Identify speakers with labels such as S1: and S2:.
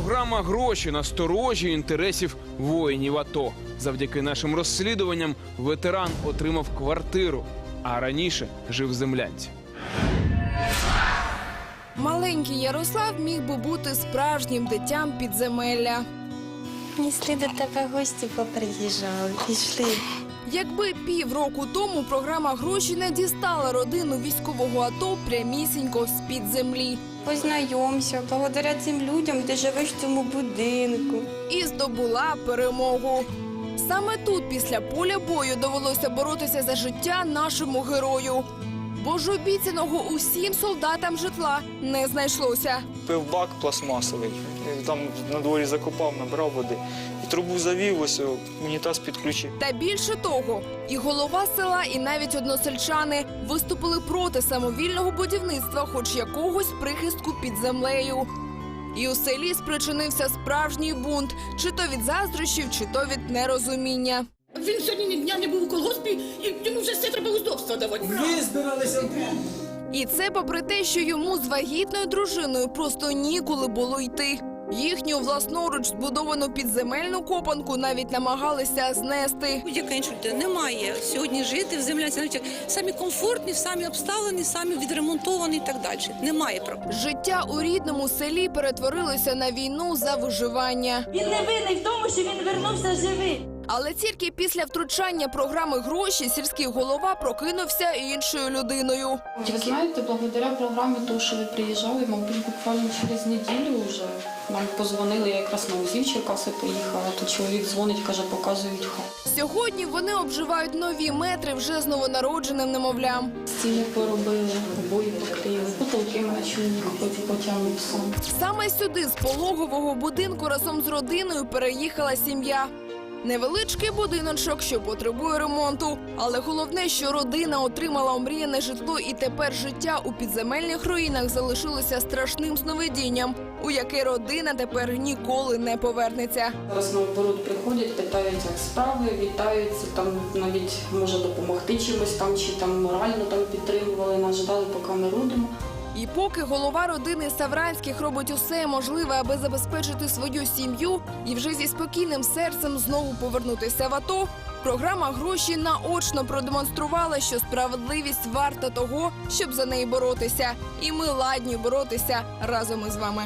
S1: Програма гроші на сторожі інтересів воїнів АТО. Завдяки нашим розслідуванням ветеран отримав квартиру, а раніше жив в землянці.
S2: Маленький Ярослав міг би бути справжнім дитям підземелля.
S3: Пішли до тебе гості поприїжджали. Пішли.
S2: Якби півроку тому програма гроші не дістала родину військового АТО прямісінько з-під землі
S3: Познайомся, благодаря цим людям, ти живеш в цьому будинку.
S2: і здобула перемогу. Саме тут, після поля бою, довелося боротися за життя нашому герою. Бо ж обіцяного усім солдатам житла не знайшлося.
S4: Пив бак пластмасовий, там на дворі закопав, набрав води. І трубу завів, ось о, унітаз підключив.
S2: Та більше того, і голова села, і навіть односельчани виступили проти самовільного будівництва, хоч якогось прихистку під землею. І у селі спричинився справжній бунт, чи то від заздрощів, чи то від нерозуміння.
S5: Він сьогодні ні дня не був у колгоспі, і йому вже все треба удобства давати.
S2: І це попри те, що йому з вагітною дружиною просто ніколи було йти. Їхню власноруч збудовану підземельну копанку навіть намагалися знести.
S6: Будь-яка інша людина немає сьогодні жити в землянці, навіть самі комфортні, самі обставлені, самі відремонтовані і так далі. Немає прав.
S2: Життя у рідному селі перетворилося на війну за виживання.
S7: Він не винний в тому, що він вернувся живий.
S2: Але тільки після втручання програми гроші сільський голова прокинувся іншою людиною.
S8: Ви знаєте, благодаря програмі, того, що ви приїжджали, мабуть, буквально через неділю вже нам позвонили, я якраз на УЗІ Черкаси поїхала. Тут чоловік дзвонить, каже, показують хату.
S2: Сьогодні вони обживають нові метри вже з новонародженим немовлям.
S8: Стіни поробили, обої покрили, потолки потім потягнув сам.
S2: Саме сюди з пологового будинку разом з родиною переїхала сім'я. Невеличкий будиночок, що потребує ремонту, але головне, що родина отримала омріяне житло, і тепер життя у підземельних руїнах залишилося страшним сновидінням, у яке родина тепер ніколи не повернеться.
S8: Зараз наоборот приходять, питають, як справи, вітаються, там навіть може допомогти чимось там, чи там морально там підтримували, нас ждали, поки ми родимо.
S2: І поки голова родини Савранських робить усе можливе, аби забезпечити свою сім'ю і вже зі спокійним серцем знову повернутися в АТО, програма гроші наочно продемонструвала, що справедливість варта того, щоб за неї боротися. І ми ладні боротися разом із вами.